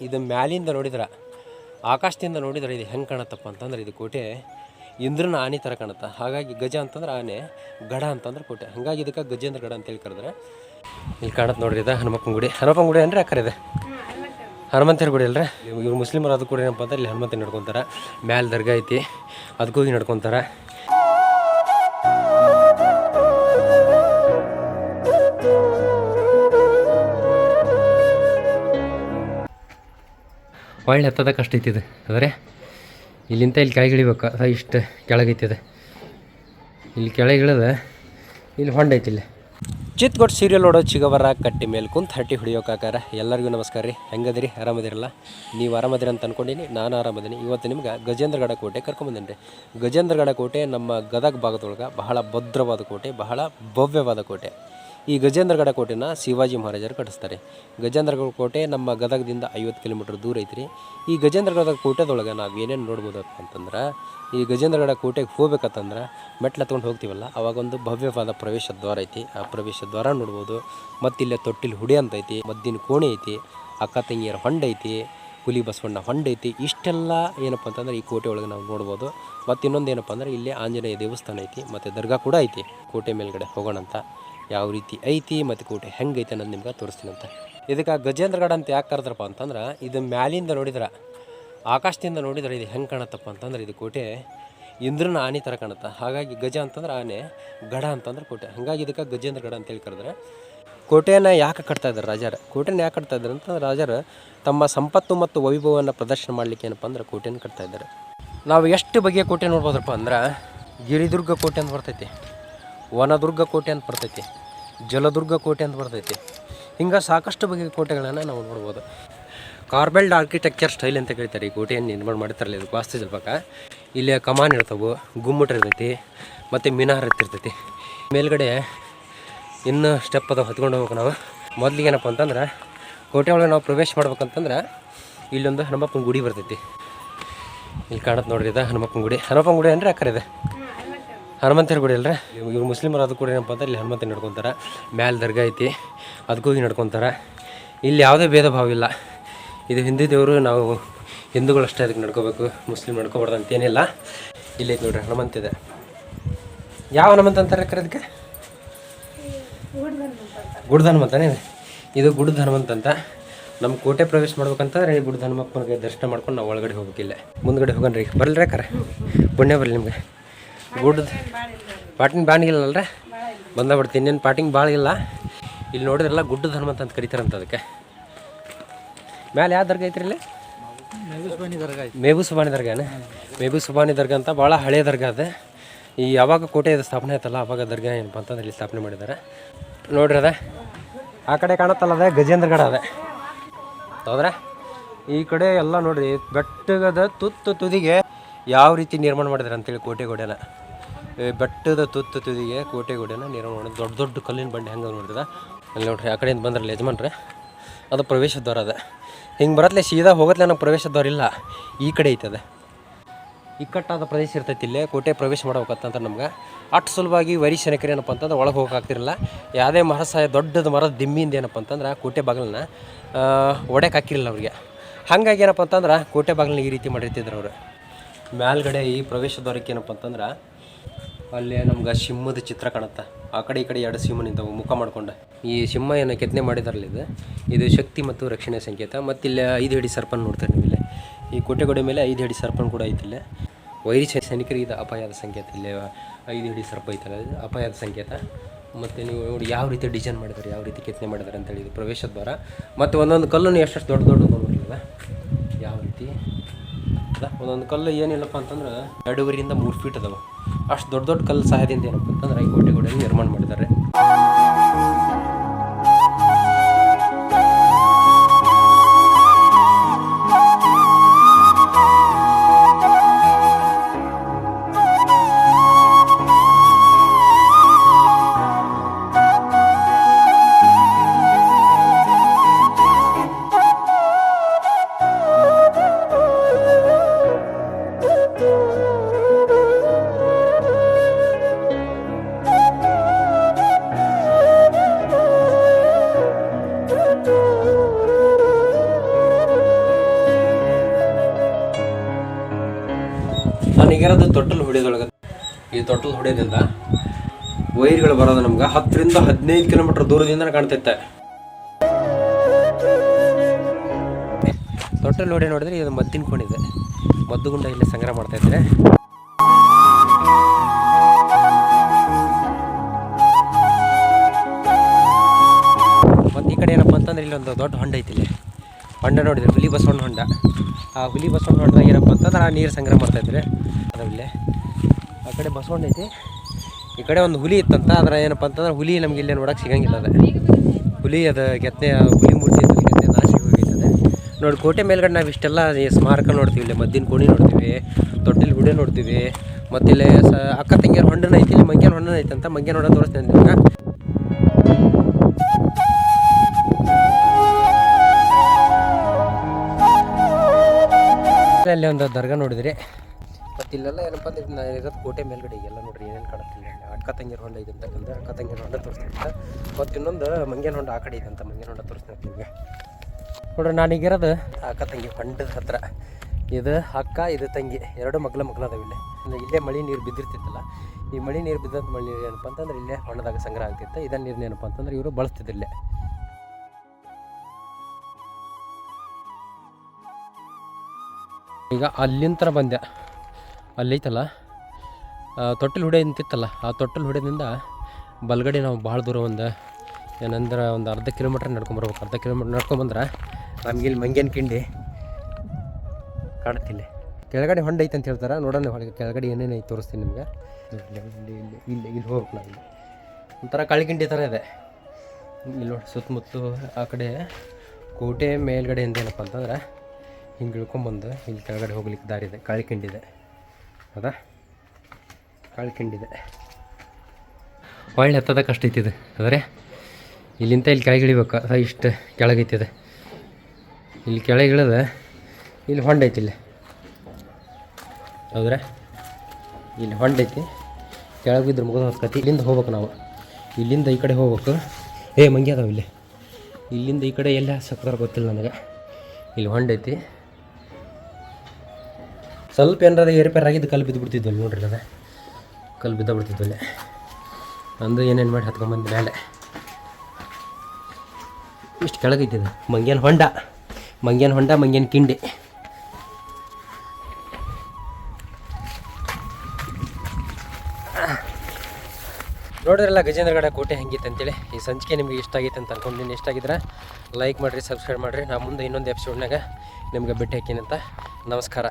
ಇದು ಮ್ಯಾಲಿಂದ ನೋಡಿದ್ರೆ, ಆಕಾಶದಿಂದ ನೋಡಿದ್ರೆ ಇದು ಹೆಂಗೆ ಕಾಣತ್ತಪ್ಪ ಅಂತಂದ್ರೆ ಇದು ಕೋಟೆ ಇಂದ್ರನ ಆನೆ ಥರ ಕಾಣುತ್ತೆ. ಹಾಗಾಗಿ ಗಜ ಅಂತಂದ್ರೆ ಆನೆ, ಗಡ ಅಂತಂದ್ರೆ ಕೋಟೆ. ಹಾಗಾಗಿ ಇದಕ್ಕೆ ಗಜೇಂದ್ರ ಗಡ ಅಂತೇಳಿ ಕರೆದ್ರೆ. ಇಲ್ಲಿ ಕಾಣತ್ತೆ ನೋಡ್ರಿ ಇದು ಹನುಮಪ್ಪನ ಗುಡಿ. ಹನುಮಪ್ಪನ ಗುಡಿ ಅಂದರೆ ಅಕ್ಕರೆ ಇದೆ. ಹನುಮಂತರ ಗುಡಿ ಅಲ್ರಿ? ಇವ್ರು ಮುಸ್ಲಿಮರು ಅದು ಕೂಡ ಏನಪ್ಪ ಅಂದ್ರೆ ಇಲ್ಲಿ ಹನುಮಂತ ನಡ್ಕೊತಾರೆ. ಮ್ಯಾಲೆ ದರ್ಗಾ ಐತಿ ಅದಕ್ಕೂ ಹೋಗಿ ನಡ್ಕೊತಾರೆ. ಒಳ್ಳೆ ಹತ್ತದ ಕಷ್ಟ ಐತಿದೆ ಆದರೆ ಇಲ್ಲಿಂದ ಇಲ್ಲಿ ಕೆಳಗೆ ಇಳಿಬೇಕು ಇಷ್ಟು ಕೆಳಗೈತಿದೆ. ಇಲ್ಲಿ ಕೆಳಗೆ ಇಳಿದ ಇಲ್ಲಿ ಹೊಂಡ ಐತಿ ಇಲ್ಲಿ ಚಿತ್ಗೊಟ್ಟು ಸೀರಿಯಲ್ ನೋಡೋ ಚಿಗವರ ಕಟ್ಟಿ ಮೇಲೆ ಕುಂತ ಹಟ್ಟಿ ಹೊಡಿಯೋಕಾಕಾರ ಎಲ್ಲರಿಗೂ ನಮಸ್ಕಾರ ರೀ. ಹೆಂಗದಿರಿ? ಆರಾಮದಿರಲ್ಲ? ನೀವು ಆರಾಮದಿರಿ ಅಂತ ಅಂದ್ಕೊಂಡಿನಿ ನಾನು ಆರಾಮದಿನಿ. ಇವತ್ತು ನಿಮ್ಗೆ ಗಜೇಂದ್ರಗಡ ಕೋಟೆ ಕರ್ಕೊಂಬಂದಿನಿ ರೀ. ಗಜೇಂದ್ರಗಡ ಕೋಟೆ ನಮ್ಮ ಗದಗ ಭಾಗದೊಳಗೆ ಬಹಳ ಭದ್ರವಾದ ಕೋಟೆ, ಬಹಳ ಭವ್ಯವಾದ ಕೋಟೆ. ಈ ಗಜೇಂದ್ರಗಡ ಕೋಟೆನ ಶಿವಾಜಿ ಮಹಾರಾಜರು ಕಟ್ಟಿಸ್ತಾರೆ. ಗಜೇಂದ್ರಗಡ ಕೋಟೆ ನಮ್ಮ ಗದಗದಿಂದ ಐವತ್ತು ಕಿಲೋಮೀಟ್ರ್ ದೂರ ಐತ್ರಿ. ಈ ಗಜೇಂದ್ರಗಡ ಕೋಟೆದೊಳಗೆ ನಾವು ಏನೇನು ನೋಡ್ಬೋದಪ್ಪ ಅಂತಂದ್ರೆ, ಈ ಗಜೇಂದ್ರಗಡ ಕೋಟೆಗೆ ಹೋಗ್ಬೇಕಂತಂದ್ರೆ ಮೆಟ್ಲು ಹತ್ಕೊಂಡು ಹೋಗ್ತೀವಲ್ಲ ಆವಾಗೊಂದು ಭವ್ಯವಾದ ಪ್ರವೇಶ ದ್ವಾರ ಐತಿ. ಆ ಪ್ರವೇಶ ದ್ವಾರ ನೋಡ್ಬೋದು. ಮತ್ತು ಇಲ್ಲೇ ತೊಟ್ಟಿಲ್ ಹುಡಿ ಅಂತ ಐತಿ, ಮದ್ದಿನ ಕೋಣೆ ಐತಿ, ಅಕ್ಕ ತಂಗಿಯರ ಹೊಂಡ ಐತಿ, ಹುಲಿ ಬಸವಣ್ಣ ಹೊಂಡ ಐತಿ. ಇಷ್ಟೆಲ್ಲ ಏನಪ್ಪ ಅಂತಂದ್ರೆ ಈ ಕೋಟೆ ಒಳಗೆ ನಾವು ನೋಡ್ಬೋದು. ಮತ್ತು ಇನ್ನೊಂದು ಏನಪ್ಪ ಅಂದ್ರೆ ಇಲ್ಲಿ ಆಂಜನೇಯ ದೇವಸ್ಥಾನ ಐತಿ, ಮತ್ತು ದರ್ಗಾ ಕೂಡ ಐತಿ. ಕೋಟೆ ಮೇಲ್ಗಡೆ ಹೋಗೋಣಂತ. ಯಾವ ರೀತಿ ಐತಿ ಮತ್ತು ಕೋಟೆ ಹೆಂಗೈತೆ ಅನ್ನೋದು ನಿಮ್ಗೆ ತೋರಿಸ್ತೀನಿ ಅಂತ. ಇದಕ್ಕೆ ಗಜೇಂದ್ರಗಡ ಅಂತ ಯಾಕೆ ಕರೆದ್ರಪ್ಪ ಅಂತಂದ್ರೆ, ಇದು ಮ್ಯಾಲಿಂದ ನೋಡಿದ್ರೆ, ಆಕಾಶದಿಂದ ನೋಡಿದ್ರೆ ಇದು ಹೆಂಗೆ ಕಾಣತ್ತಪ್ಪ ಅಂತಂದ್ರೆ ಇದು ಕೋಟೆ ಇಂದ್ರನ ಆನೆ ಥರ ಕಾಣುತ್ತೆ. ಹಾಗಾಗಿ ಗಜ ಅಂತಂದ್ರೆ ಆನೆ ಗಡ ಅಂತಂದ್ರೆ ಕೋಟೆ. ಹಾಗಾಗಿ ಇದಕ್ಕೆ ಗಜೇಂದ್ರ ಗಡ ಅಂತೇಳಿ ಕರೆದ್ರೆ. ಕೋಟೆಯನ್ನು ಯಾಕೆ ಕಟ್ತಾ ಇದ್ದಾರೆ ರಾಜರ? ಕೋಟೆನ ಯಾಕೆ ಕಟ್ತಾ ಇದ್ದಾರೆ ಅಂತಂದ್ರೆ ರಾಜರು ತಮ್ಮ ಸಂಪತ್ತು ಮತ್ತು ವೈಭವವನ್ನು ಪ್ರದರ್ಶನ ಮಾಡಲಿಕ್ಕೆ ಏನಪ್ಪ ಅಂದ್ರೆ ಕೋಟೆಯನ್ನು ಕಟ್ತಾ ಇದ್ದಾರೆ. ನಾವು ಎಷ್ಟು ಬಗೆಯ ಕೋಟೆ ನೋಡ್ಬೋದಪ್ಪ ಅಂದ್ರೆ, ಗಿರಿದುರ್ಗ ಕೋಟೆ ಅಂತ ಬರ್ತೈತಿ. ವನದುರ್ಗ ಕೋಟೆ ಅಂತ ಬರ್ತೈತಿ ಜಲದುರ್ಗ ಕೋಟೆ ಅಂತ ಬರ್ತೈತಿ. ಹಿಂಗೆ ಸಾಕಷ್ಟು ಬಗೆಯ ಕೋಟೆಗಳನ್ನು ನಾವು ನೋಡ್ಬೋದು. ಕಾರ್ಬೆಲ್ಡ್ ಆರ್ಕಿಟೆಕ್ಚರ್ ಸ್ಟೈಲ್ ಅಂತ ಕರೀತಾರೆ ಈ ಕೋಟೆಯನ್ನು ನಿರ್ಮಾಣ ಮಾಡ್ತಾರಲ್ಲ ಇದು ವಾಸ್ತುಶಿಲ್ಪಕ್ಕೆ ಇಲ್ಲಿ ಕಮಾನ್ ಇರ್ತವೆ, ಗುಮ್ಮಟ ಇರ್ತೈತಿ, ಮತ್ತು ಮಿನಾರ್ ಇರ್ತಿರ್ತೈತಿ ಮೇಲ್ಗಡೆ ಇನ್ನೂ ಸ್ಟೆಪ್ ಅದು ಹೊತ್ಕೊಂಡು ಹೋಗ್ಬೇಕು ನಾವು. ಮೊದಲಿಗೆ ಏನಪ್ಪ ಅಂತಂದ್ರೆ, ಕೋಟೆ ಒಳಗೆ ನಾವು ಪ್ರವೇಶ ಮಾಡ್ಬೇಕಂತಂದ್ರೆ, ಇಲ್ಲೊಂದು ಹನುಮಪ್ಪನ ಗುಡಿ ಬರ್ತೈತಿ. ಇಲ್ಲಿ ಕಾಣತ್ತೆ ನೋಡ್ರಿ ಇದು ಹನುಮಪ್ಪನ ಗುಡಿ. ಹನುಮಪ್ಪನ ಗುಡಿ ಅಂದ್ರೆ ಅಕ್ಕರೆ ಇದೆ. ಹನುಮಂತರ ಗುಡಿ ಅಲ್ರಿ? ಇವ್ರು ಮುಸ್ಲಿಮರು ಅದು ಕೂಡ ಏನಪ್ಪ ಅಂದ್ರೆ ಇಲ್ಲಿ ಹನುಮಂತ ನಡ್ಕೊತಾರೆ. ಮ್ಯಾಲೆ ದರ್ಗಾ ಐತಿ ಅದಕ್ಕೋಗಿ ನಡ್ಕೊತಾರೆ. ಇಲ್ಲಿ ಯಾವುದೇ ಭೇದ ಭಾವ ಇಲ್ಲ. ಇದು ಹಿಂದೂ ದೇವರು, ನಾವು ಹಿಂದೂಗಳಷ್ಟೇ ಅದಕ್ಕೆ ನಡ್ಕೋಬೇಕು. ಮುಸ್ಲಿಮ್ ನಡ್ಕೋಬಾರ್ದು ಅಂತೇನಿಲ್ಲ ಇಲ್ಲಿ ಐತೆ ನೋಡ್ರಿ, ಹನುಮಂತ ಇದೆ. ಯಾವ ಹನುಮಂತ ಅಂತಾರೆ ಅದಕ್ಕೆ ಗುಡ್ಡ ಹನುಮಂತನೇ ಇದೆ ಗುಡ್ ಹನುಮಂತ ಅಂತ. ನಮ್ಮ ಕೋಟೆ ಪ್ರವೇಶ ಮಾಡ್ಬೇಕಂತಂದ್ರೆ ಗುಡ್ ಹನುಮಪ್ಪನಿಗೆ ದರ್ಶನ ಮಾಡ್ಕೊಂಡು ನಾವು ಒಳಗಡೆ ಹೋಗ್ಬೇಕಿಲ್ಲ ಮುಂದ್ಗಡೆ ರೀ ಬರಲ್ರಿ ಕರೆ ಪುಣ್ಯ ಬರಲಿ ನಿಮಗೆ. ಗುಡ್ಡದ ಪಾಟಿನ ಬಾಣಿಗಿಲ್ಲ ಅಲ್ರಿ? ಬಂದ ಬಿಡ್ತೀನಿ ಇನ್ನೇನು ಪಾಟಿಂಗ್ ಭಾಳ ಇಲ್ಲ. ಇಲ್ಲಿ ನೋಡಿದ್ರಲ್ಲ ಗುಡ್ಡದ ಹನುಮಂತ ಅಂತ ಕರಿತಾರಂತ ಅದಕ್ಕೆ. ಮ್ಯಾಲೆ ಯಾವ ದರ್ಗಾ ಐತ್ರಿ ಇಲ್ಲಿ? ಮೇಬು ಸುಬಾನಿ ದರ್ಗಾನ. ಮೇಬು ಸುಬಾನಿ ದರ್ಗಾ ಅಂತ ಭಾಳ ಹಳೆಯ ದರ್ಗಾ ಅದ. ಈ ಯಾವಾಗ ಕೋಟೆ ಇದು ಸ್ಥಾಪನೆ ಆಯ್ತಲ್ಲ, ಅವಾಗ ದರ್ಗಾ ಏನಪ್ಪ ಅಂತಂದ್ರೆ ಇಲ್ಲಿ ಸ್ಥಾಪನೆ ಮಾಡಿದ್ದಾರೆ ನೋಡ್ರಿ ಅದ. ಆ ಕಡೆ ಕಾಣತ್ತಲ್ಲ ಅದ ಗಜೇಂದ್ರಗಡ ಅದ. ಹೌದ್ರೆ? ಈ ಕಡೆ ಎಲ್ಲ ನೋಡ್ರಿ, ಬೆಟ್ಟಗದ ತುತ್ತು ತುದಿಗೆ ಯಾವ ರೀತಿ ನಿರ್ಮಾಣ ಮಾಡಿದಾರೆ ಅಂತೇಳಿ ಕೋಟೆ ಗೋಡೆನ. ಬೆಟ್ಟದ ತುತ್ತು ತುದಿಗೆ ಕೋಟೆ ಗೋಡೆನ ನಿರ್ಮಾಣ ದೊಡ್ಡ ದೊಡ್ಡ ಕಲ್ಲಿನ ಬಂಡೆ ಹೆಂಗೆ ನೋಡಿದ್ರೆ? ಅಲ್ಲಿ ನೋಡ್ರಿ, ಆ ಕಡೆಯಿಂದ ಬಂದ್ರೆ ಯಜಮಾನ್ರೆ. ಅದು ಪ್ರವೇಶ ದ್ವಾರ ಅದ. ಹಿಂಗೆ ಬರತ್ಲೆ ಸೀದಾ ಹೋಗತ್ಲೆ ನಮ್ಮ ಪ್ರವೇಶ ದ್ವಾರ ಇಲ್ಲ. ಈ ಕಡೆ ಐತದ ಇಕ್ಕಟ್ಟಾದ ಪ್ರದೇಶ ಇರ್ತೈತಿ ಇಲ್ಲೇ, ಕೋಟೆ ಪ್ರವೇಶ ಮಾಡ್ಬೇಕಂತ ನಮ್ಗೆ. ಅಷ್ಟು ಸುಲಭವಾಗಿ ವರಿ ಶನಕರಿ ಏನಪ್ಪ ಅಂತಂದ್ರೆ ಒಳಗೆ ಹೋಗಕ್ಕಾಗ್ತಿರಲಿಲ್ಲ ಯಾವುದೇ ಮರ ಸಹ ದೊಡ್ಡದು ಮರದ ದಿಮ್ಮಿಯಿಂದ ಏನಪ್ಪ ಅಂತಂದ್ರೆ ಕೋಟೆ ಬಾಗಿಲನ್ನ ಒಡೆಯಕ್ಕೆ ಹಾಕಿರಲಿಲ್ಲ ಅವ್ರಿಗೆ. ಹಾಗಾಗಿ ಏನಪ್ಪ ಅಂತಂದ್ರೆ ಕೋಟೆ ಬಾಗಿಲನ್ನ ಈ ರೀತಿ ಮಾಡಿರ್ತಿದ್ರು ಅವರು. ಮೇಲ್ಗಡೆ ಈ ಪ್ರವೇಶ ದ್ವಾರಕ್ಕೆ ಏನಪ್ಪ ಅಂತಂದ್ರೆ ಅಲ್ಲಿ ನಮ್ಗೆ ಸಿಂಹದ ಚಿತ್ರ ಕಾಣುತ್ತೆ. ಆ ಕಡೆ ಈ ಕಡೆ ಎರಡು ಸಿಂಹ ನಿಂತವು, ಮುಖ ಮಾಡಿಕೊಂಡೆ. ಈ ಸಿಂಹ ಏನು ಕೆತ್ತನೆ ಮಾಡಿದಾರಲ್ಲ ಇದು. ಶಕ್ತಿ ಮತ್ತು ರಕ್ಷಣೆ ಸಂಕೇತ. ಮತ್ತು ಇಲ್ಲಿ ಐದು ಹಿಡಿ ಸರ್ಪನ್ ನೋಡ್ತಾರೆ ನೀವು ಇಲ್ಲಿ. ಈ ಕೋಟೆಗೋಡೆ ಮೇಲೆ ಐದು ಹಿಡಿ ಸರ್ಪನ್ ಕೂಡ ಐತಿ ಇಲ್ಲೇ. ವೈರಿ ಸೈನಿಕರಿಗೆ ಇದು ಅಪಾಯದ ಸಂಕೇತ. ಇಲ್ಲೇ ಐದು ಹಿಡಿ ಸರ್ಪ ಐತಲ್ಲ ಅಪಾಯದ ಸಂಕೇತ. ಮತ್ತು ನೀವು ನೋಡಿ ಯಾವ ರೀತಿ ಡಿಸೈನ್ ಮಾಡಿದ್ದಾರೆ ಯಾವ ರೀತಿ ಕೆತ್ತನೆ ಮಾಡಿದ್ದಾರೆ ಅಂತೇಳಿ ಇದು ಪ್ರವೇಶ ದ್ವಾರ ಮತ್ತು ಒಂದೊಂದು ಕಲ್ಲನ್ನು ಎಷ್ಟೆಷ್ಟು ದೊಡ್ಡ ದೊಡ್ಡ ನೋಡಿರಲಿಲ್ಲ ಒಂದೊಂದು ಕಲ್ಲು ಏನಿಲ್ಲಪ್ಪ ಅಂತಂದ್ರೆ ಎರಡೂವರೆಯಿಂದ ಮೂರು ಫೀಟ್ ಅದಾವ. ಅಷ್ಟು ದೊಡ್ಡ ದೊಡ್ಡ ಕಲ್ಲು ಸಹಾಯದಿಂದ ಏನಪ್ಪ ಅಂತಂದ್ರೆ ಈ ಕೋಟೆ ಗೋಡೆ ನಿರ್ಮಾಣ ಮಾಡಿದ್ದಾರೆ. ನಾನೀಗಿರೋದು ತೊಟ್ಟಲು ಹೊಡೆಯದೊಳಗೆ ಈ ತೊಟ್ಟಲು ಹೊಡೆಯೋದ್ರಿಂದ ವೈರ್ಗಳು ಬರೋದು ನಮ್ಗೆ. ಹತ್ತರಿಂದ ಹದಿನೈದು ಕಿಲೋಮೀಟರ್ ದೂರದಿಂದ ಕಾಣ್ತೈತೆ ತೊಟ್ಟಲು ಹೊಡೆ ನೋಡಿದ್ರೆ ಇದು ಮದ್ದಿನ ಕೊಂಡಿದೆ ಮದ್ದುಗುಂಡ ಇಲ್ಲಿ ಸಂಗ್ರಹ ಮಾಡ್ತಾ ಇದ್ದಾರೆ ಮತ್ತು ಈ ಕಡೆ ಏನಪ್ಪ ಅಂತಂದ್ರೆ ಇಲ್ಲಿ ಒಂದು ದೊಡ್ಡ ಹೊಂಡ ಐತಿ ಇಲ್ಲಿ. ಹೊಂಡ ನೋಡಿದ್ರೆ ಹುಲಿ ಬಸವಣ್ಣ ಹೊಂಡ. ಆ ಹುಲಿ ಬಸವಣ್ಣ ಹೊಡೆದಾಗ ಏನಪ್ಪ ಅಂತಂದ್ರೆ ಆ ನೀರು ಸಂಗ್ರಹ ಮಾಡ್ತಾ ಇದ್ರೆ ಅದಾವಿಲ್ಲೇ ಆ ಕಡೆ ಬಸವಣ್ಣ ಐತಿ. ಈ ಕಡೆ ಒಂದು ಹುಲಿ ಇತ್ತಂತ ಅದರ ಏನಪ್ಪ ಅಂತಂದ್ರೆ ಹುಲಿ ನಮ್ಗೆ ಇಲ್ಲೇ ನೋಡೋಕೆ ಸಿಗಂಗಿಲ್ಲ ಅದ. ಹುಲಿ ಅದು ಕೆತ್ತನೆ ಹುಲಿ ಮೂರ್ತಿ ಅದು ಗೆತ್ತೆ ನಾಶಿ ಹೋಗೈತದೆ ನೋಡಿ, ಕೋಟೆ ಮೇಲ್ಗಡೆ ನಾವು ಇಷ್ಟೆಲ್ಲ ಸ್ಮಾರಕ ನೋಡ್ತೀವಿ, ಇಲ್ಲಿ ಮದ್ದಿನ ಕೋಣಿ ನೋಡ್ತೀವಿ, ತೊಟ್ಟಿಲ್ ಗುಡಿ ನೋಡ್ತೀವಿ, ಮತ್ತಿಲ್ಲೇ ಸ ಅಕ್ಕ ತಂಗಿಯರ ಹೊಂಡನ ಐತಿ, ಇಲ್ಲಿ ಮಂಗ್ಯನ ಹೊಂಡನ ಐತಂತ, ಮಂಗ್ಯನ ಹೊಂಡ ತೋರಿಸ್ತೇನೆ ನಿಮ್ಗೆ. ಅಲ್ಲಿ ಒಂದು ದರ್ಗಾ ನೋಡಿದ್ರಿ. ಮತ್ತು ಇಲ್ಲೆಲ್ಲ ಏನಪ್ಪ ಅಂದ್ರೆ ನಾನು ಕೋಟೆ ಮೇಲ್ಗಡೆ ಎಲ್ಲ ನೋಡ್ರಿ ಏನೇನು ಕಾಣುತ್ತಿಲ್ಲ ಅಕ್ಕ ತಂಗಿರ ಹೊಂಡ ಇದೆ ಅಂತಕ್ಕಂಥ ಅಕ್ಕ ತಂಗಿರ ಹೊಂಡ ತೋರಿಸ್ತೀನಿ ಮತ್ತು ಇನ್ನೊಂದು ಮಂಗೇನ ಹೊಂಡ ಆ ಕಡೆ ಇದೆ ಅಂತ ಮಂಗೇನ ಹೊಂಡ ತೋರಿಸ್ತೀನಿ ನಿಮಗೆ. ನೋಡ್ರಿ ನಾನೀಗಿರೋದು ಅಕ್ಕ ತಂಗಿ ಹೊಂಡದ ಹತ್ರ. ಇದು ಅಕ್ಕ, ಇದು ತಂಗಿ. ಎರಡು ಮಗ್ಲ ಮಗ್ಲ ಅದಾವ ಇಲ್ಲೇ. ಅಂದ್ರೆ ಇಲ್ಲೇ ಮಳೆ ನೀರು ಬಿದ್ದಿರ್ತಿತ್ತಲ್ಲ, ಈ ಮಳೆ ನೀರು ಬಿದ್ದಂಥ ಮಳೆ ನೀರು ಏನಪ್ಪ ಅಂತಂದ್ರೆ ಇಲ್ಲೇ ಹೊಂಡದಾಗ ಸಂಗ್ರಹ ಆಗ್ತಿತ್ತು. ಇದನ್ನ ಏನಪ್ಪ ಅಂತಂದ್ರೆ ಇವರು ಬಳಸ್ತಿದ್ದಿಲ್ಲೇ ಈಗ ಅಲ್ಲಿಂದ ಬಂದೆ. ಅಲ್ಲೈತಲ್ಲ? ತೊಟ್ಟಿಲು ಹುಡೆ ಅಂತಿತ್ತಲ್ಲ ಆ ತೊಟ್ಟಿಲು ಹುಡೆದಿಂದ ಬಲ್ಗಡೆ ನಾವು ಭಾಳ ದೂರ ಒಂದು ಏನಂದ್ರೆ ಒಂದು ಅರ್ಧ ಕಿಲೋಮೀಟ್ರ್ ನಡ್ಕೊಂಬರ್ಬೇಕು ಅರ್ಧ ಕಿಲೋಮೀಟ್ರ್ ನಡ್ಕೊಂಬಂದ್ರೆ ನಮ್ಗೆ ಇಲ್ಲಿ ಮಂಗ್ಯನ ಕಿಂಡಿ ಕಾಣುತ್ತಿಲ್ಲ ಕೆಳಗಡೆ ಹೊಂಡ ಐತೆ ಅಂತ ಹೇಳ್ತಾರೆ. ನೋಡೋಣ ಹೊಳಗೆ ಕೆಳಗಡೆ ಏನೇನು ಐತೆ ತೋರಿಸ್ತೀನಿ ನಿಮಗೆ. ಇಲ್ಲಿ ಇಲ್ಲಿ ಇಲ್ಲಿ ಹೋಗ್ಬೇಕು ನಾವು ಇಲ್ಲಿ. ಒಂಥರ ಕಾಳಿಗಿಂಡಿ ಥರ ಇದೆ. ಇಲ್ಲಿ ನೋಡಿ ಸುತ್ತಮುತ್ತ ಆ ಕಡೆ ಕೋಟೆ ಮೇಲ್ಗಡೆಯಿಂದ ಏನಪ್ಪ ಅಂತಂದ್ರೆ ಹಿಂಗೆ ಇಳ್ಕೊಂಬಂದು ಇಲ್ಲಿ ಕೆಳಗಡೆ ಹೋಗ್ಲಿಕ್ಕೆ ದಾರಿ ಇದೆ ಕಾಳಿಕಿಂಡಿದೆ ಹೌದಾ? ಕಾಳಿಕಿಂಡಿದೆ ಒಳ್ಳೆ ಹತ್ತದ ಕಷ್ಟ ಐತಿದೆ ಆದರೆ ಇಲ್ಲಿಂದ ಇಲ್ಲಿ ಕೆಳಗೆ ಇಳಿಬೇಕು. ಅದ ಇಷ್ಟು ಕೆಳಗೈತಿದೆ ಇಲ್ಲಿ ಕೆಳಗೆ ಇಳಿದ ಇಲ್ಲಿ ಹೊಂಡ ಐತಿ ಇಲ್ಲಿ. ಹೌದ್ರೆ? ಇಲ್ಲಿ ಹೊಂಡ ಐತಿ. ಕೆಳಗೆ ಬಿದ್ದರೆ ಮುಗಿದ ಹೊತ್ಕತಿ. ಇಲ್ಲಿಂದ ಹೋಗ್ಬೇಕು ನಾವು. ಇಲ್ಲಿಂದ ಈ ಕಡೆ ಹೋಗ್ಬೇಕು. ಏ ಮಂಗಿ ಅದಾವ ಇಲ್ಲಿ. ಇಲ್ಲಿಂದ ಈ ಕಡೆ ಎಲ್ಲ ಸಕ್ತಾರೆ ಗೊತ್ತಿಲ್ಲ ನನಗೆ. ಇಲ್ಲಿ ಹೊಂಡ ಐತಿ. ಸ್ವಲ್ಪ ಏನಾರ ಏರ್ಪೇರ್ ಆಗಿದ್ದು ಕಲ್ಲು ಬಿದ್ದು ಬಿಡ್ತಿದ್ವಲ್ಲ ನೋಡ್ರಿ ಅದೇ. ಕಲ್ಲು ಬಿದ್ದ ಬಿಡ್ತಿದ್ವಲ್ಲ ಅಂದು ಏನೇನು ಮಾಡಿ ಹತ್ಕೊಂಬಂದು ಮೇಲೆ ಇಷ್ಟು ಕೆಳಗೈತಿದೆ ಮಂಗ್ಯಾನ ಹೊಂಡ. ಮಂಗ್ಯಾನ ಹೊಂಡ, ಮಂಗ್ಯಾನ ಕಿಂಡಿ. ನೋಡಿದ್ರಲ್ಲ ಗಜೇಂದ್ರಗಡ ಕೋಟೆ ಹೆಂಗಿತ್ತು ಅಂತೇಳಿ. ಈ ಸಂಚಿಕೆ ನಿಮಗೆ ಇಷ್ಟ ಆಗೈತೆ ಅಂತ ಅನ್ಕೊಂಡಿದ್ದೀನಿ. ಇಷ್ಟ ಆಗಿದ್ರೆ ಲೈಕ್ ಮಾಡಿರಿ ಸಬ್ಸ್ಕ್ರೈಬ್ ಮಾಡಿರಿ. ನಾ ಮುಂದೆ ಇನ್ನೊಂದು ಎಪಿಸೋಡ್ನಾಗ ನಿಮ್ಗೆ ಭೇಟಿ ಹಾಕಿನಂತ ನಮಸ್ಕಾರ.